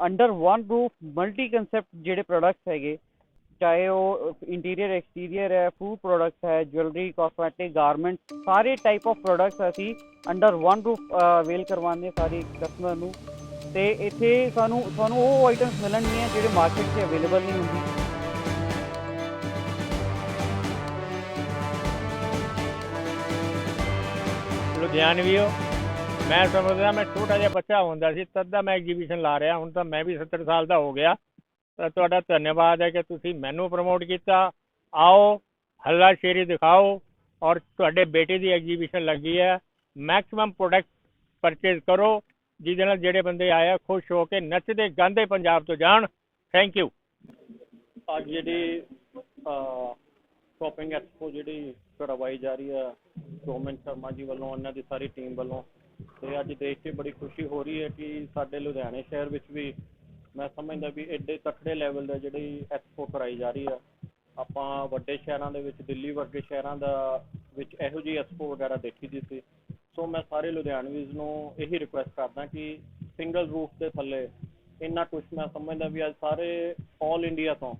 Under one roof multi concept ਜਿਹੜੇ products ਹੈਗੇ, ਚਾਹੇ ਉਹ ਇੰਟੀਰੀਅਰ ਐਕਸਟੀਰੀਅਰ ਹੈ ਫੂਡ ਪ੍ਰੋਡਕਟਸ ਹੈ ਜੁਐਲਰੀ ਕਾਸਮੈਟਿਕ ਗਾਰਮੈਂਟਸ ਸਾਰੇ ਟਾਈਪ ਆਫ ਪ੍ਰੋਡਕਟਸ ਅਸੀਂ ਅੰਡਰ ਵਨ ਰੂਫ ਅਵੇਲ ਕਰਵਾਉਂਦੇ ਸਾਰੇ ਕਸਟਮਰ ਨੂੰ। ਤੇ ਇੱਥੇ ਸਾਨੂੰ ਤੁਹਾਨੂੰ ਉਹ ਆਈਟਮਸ ਮਿਲਣਗੀਆਂ ਜਿਹੜੇ ਮਾਰਕੀਟ 'ਚ ਅਵੇਲੇਬਲ ਨਹੀਂ ਹੁੰਦੀ ਲੁਧਿਆਣਵੀਓ ਮੈਂ ਸਮਝਦਾ ਮੈਂ ਛੋਟਾ ਜਿਹਾ ਬੱਚਾ ਹੁੰਦਾ ਸੀ, ਤਦ ਦਾ ਮੈਂ ਐਗਜੀਬਿਸ਼ਨ ਲਾ ਰਿਹਾ, ਹੁਣ ਤਾਂ ਮੈਂ ਵੀ 70 ਸਾਲ ਦਾ ਹੋ ਗਿਆ। ਤਾਂ ਤੁਹਾਡਾ ਧੰਨਵਾਦ ਹੈ ਕਿ ਤੁਸੀਂ ਮੈਨੂੰ ਪ੍ਰਮੋਟ ਕੀਤਾ। ਆਓ, ਹੱਲਾ ਸ਼ੇਰੀ ਦਿਖਾਓ ਔਰ ਤੁਹਾਡੇ ਬੇਟੇ ਦੀ ਐਗਜੀਬਿਸ਼ਨ ਲੱਗੀ ਹੈ। ਮੈਕਸਿਮਮ ਪ੍ਰੋਡਕਟ ਪਰਚੇਜ਼ ਕਰੋ, ਜਿਹਦੇ ਨਾਲ ਜਿਹੜੇ ਬੰਦੇ ਆਏ ਆ, ਖੁਸ਼ ਹੋ ਕੇ ਨੱਚਦੇ ਗਾਉਂਦੇ ਪੰਜਾਬ ਤੋਂ ਜਾਣ। ਥੈਂਕ ਯੂ ਅੱਜ ਜਿਹੜੀ ਸ਼ਾਪਿੰਗ ਐਕਸਪੋ ਜਿਹੜੀ ਕਰਵਾਈ ਜਾ ਰਹੀ ਹੈ, ਸੋਮਨ ਸ਼ਰਮਾ ਜੀ ਵੱਲੋਂ, ਉਹਨਾਂ ਦੀ ਸਾਰੀ ਟੀਮ ਵੱਲੋਂ ਤੇ ਅੱਜ ਦੇਖ ਕੇ ਬੜੀ ਖੁਸ਼ੀ ਹੋ ਰਹੀ ਹੈ ਕਿ ਸਾਡੇ ਲੁਧਿਆਣੇ ਸ਼ਹਿਰ ਵਿੱਚ ਵੀ ਮੈਂ ਸਮਝਦਾ ਵੀ ਐਡੇ ਤਕੜੇ ਲੈਵਲ ਦਾ ਜਿਹੜੀ ਐਕਸਪੋ ਕਰਾਈ ਜਾ ਰਹੀ ਆ, ਆਪਾਂ ਵੱਡੇ ਸ਼ਹਿਰਾਂ ਦੇ ਵਿੱਚ, ਦਿੱਲੀ ਵਰਗੇ ਸ਼ਹਿਰਾਂ ਦਾ ਵਿੱਚ ਇਹੋ ਜਿਹੀ ਐਕਸਪੋ ਵਗੈਰਾ ਦੇਖੀ ਦੀ ਸੀ। ਸੋ ਮੈਂ ਸਾਰੇ ਲੁਧਿਆਣਵੀਜ਼ ਨੂੰ ਇਹੀ ਰਿਕੁਐਸਟ ਕਰਦਾ ਕਿ ਸਿੰਗਲ ਰੂਫ ਦੇ ਥੱਲੇ ਇੰਨਾ ਕੁਛ ਮੈਂ ਸਮਝਦਾ ਵੀ ਅੱਜ ਸਾਰੇ 올 ਇੰਡੀਆ ਤੋਂ,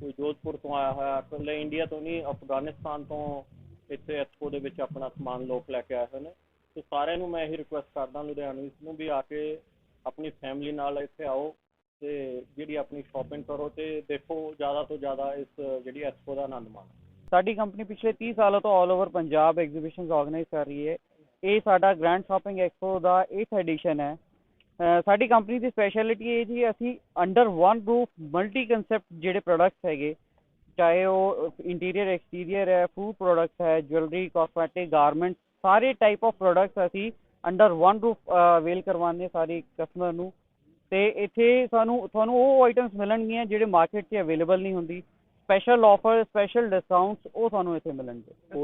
ਕੋਈ ਜੋਧਪੁਰ ਤੋਂ ਆਇਆ ਹੋਇਆ, ਇਕੱਲੇ ਇੰਡੀਆ ਤੋਂ ਨਹੀਂ, ਅਫਗਾਨਿਸਤਾਨ ਤੋਂ ਇੱਥੇ ਐਕਸਪੋ ਦੇ ਵਿੱਚ ਆਪਣਾ ਸਮਾਨ ਲੋਕ ਲੈ ਕੇ ਆਏ ਹੋਏ ਨੇ। ਤੇ ਸਾਰਿਆਂ ਨੂੰ ਮੈਂ ਇਹੀ ਰਿਕੁਐਸਟ ਕਰਦਾ ਲੁਧਿਆਣਵੀਜ਼ ਨੂੰ ਵੀ ਆ ਕੇ ਆਪਣੀ ਫੈਮਿਲੀ ਨਾਲ ਇੱਥੇ ਆਓ ਤੇ ਜਿਹੜੀ ਆਪਣੀ ਸ਼ਾਪਿੰਗ ਕਰੋ ਤੇ ਦੇਖੋ ਜ਼ਿਆਦਾ ਤੋਂ ਜ਼ਿਆਦਾ ਇਸ ਜਿਹੜੀ ਐਕਸਪੋ ਦਾ ਆਨੰਦ ਮਾਣੋ। ਸਾਡੀ ਕੰਪਨੀ ਪਿਛਲੇ 30 ਸਾਲਾਂ ਤੋਂ all over Punjab exhibitions organise ਕਰ ਰਹੀ ਹੈ। ਇਹ ਸਾਡਾ ਗ੍ਰੈਂਡ ਸ਼ਾਪਿੰਗ ਐਕਸਪੋ ਦਾ 8th ਐਡੀਸ਼ਨ ਹੈ। ਸਾਡੀ ਕੰਪਨੀ ਦੀ ਸਪੈਸ਼ਲਿਟੀ ਇਹ ਜੀ, ਅਸੀਂ under one roof multi concept ਜਿਹੜੇ ਪ੍ਰੋਡਕਟਸ ਹੈਗੇ, ਚਾਹੇ ਉਹ ਇੰਟੀਰੀਅਰ ਐਕਸਟੀਰੀਅਰ ਹੈ ਫੂਡ ਪ੍ਰੋਡਕਟਸ ਹੈ ਜੁਐਲਰੀ ਕਾਸਮੈਟਿਕ ਗਾਰਮੈਂਟਸ ਸਾਰੇ ਟਾਈਪ ਆਫ ਪ੍ਰੋਡਕਟਸ ਅਸੀਂ ਅੰਡਰ ਵਨ ਰੂਫ ਅਵੇਲ ਕਰਵਾਉਂਦੇ ਸਾਰੇ ਕਸਟਮਰ ਨੂੰ। ਤੇ ਇੱਥੇ ਸਾਨੂੰ, ਤੁਹਾਨੂੰ ਉਹ ਆਈਟਮਸ ਮਿਲਣਗੀਆਂ ਜਿਹੜੇ ਮਾਰਕੀਟ 'ਚ ਅਵੇਲੇਬਲ ਨਹੀਂ ਹੁੰਦੀ। ਸਪੈਸ਼ਲ ਆਫਰ ਸਪੈਸ਼ਲ ਡਿਸਕਾਊਂਟਸ ਉਹ ਤੁਹਾਨੂੰ ਇੱਥੇ ਮਿਲਣਗੇ।